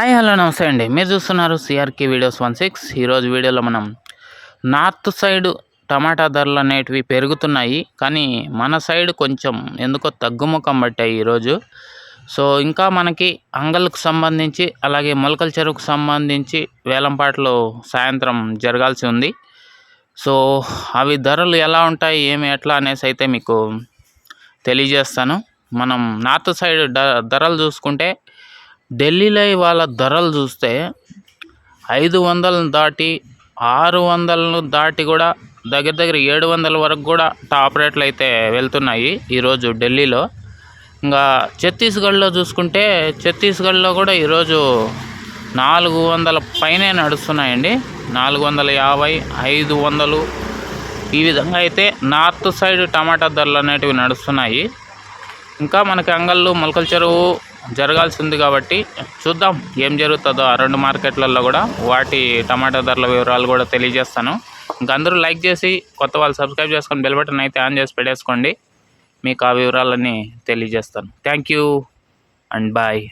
Hi hello నమస్తే అండి. మీరు చూస్తున్నారు సిఆర్కే వీడియోస్ వన్ సిక్స్ ఈరోజు వీడియోలో మనం నార్త్ సైడ్ టమాటా ధరలు అనేటివి పెరుగుతున్నాయి. కానీ మన సైడ్ కొంచెం ఎందుకో తగ్గుముఖం పట్టాయి ఈరోజు సో ఇంకా మనకి అంగల్కు సంబంధించి అలాగే మొలకల చెరువుకు సంబంధించి వేలంపాటలు సాయంత్రం జరగాల్సి ఉంది. సో అవి ధరలు ఎలా ఉంటాయి ఏమి ఎట్లా అనేసి అయితే మీకు తెలియజేస్తాను. మనం నార్త్ సైడ్ ధరలు చూసుకుంటే ఢిల్లీలో ఇవాళ ధరలు చూస్తే ఐదు వందలను దాటి ఆరు వందలను దాటి కూడా దగ్గర దగ్గర ఏడు వందల వరకు కూడా టాప్ రేట్లు అయితే వెళ్తున్నాయి ఈరోజు ఢిల్లీలో. ఇంకా ఛత్తీస్గఢ్లో చూసుకుంటే ఛత్తీస్గఢ్లో కూడా ఈరోజు నాలుగు వందల పైనే నడుస్తున్నాయండి. నాలుగు వందల యాభై ఐదు వందలు ఈ విధంగా అయితే నార్త్ సైడ్ టమాటా ధరలు అనేటివి నడుస్తున్నాయి. ఇంకా మనకి అంగళ్ళు మొలకల చెరువు జరగాల్సింది కాబట్టి చూద్దాం ఏం జరుగుతుందో ఆ రెండు మార్కెట్లలో కూడా. వాటి టమాటా ధరల వివరాలు కూడా తెలియజేస్తాను. ఇంకా అందరూ లైక్ చేసి కొత్త వాళ్ళు సబ్స్క్రైబ్ చేసుకొని బెల్ బటన్ అయితే ఆన్ చేసి పెట్టేసుకోండి. మీకు ఆ వివరాలన్నీ తెలియజేస్తాను. Thank you and bye.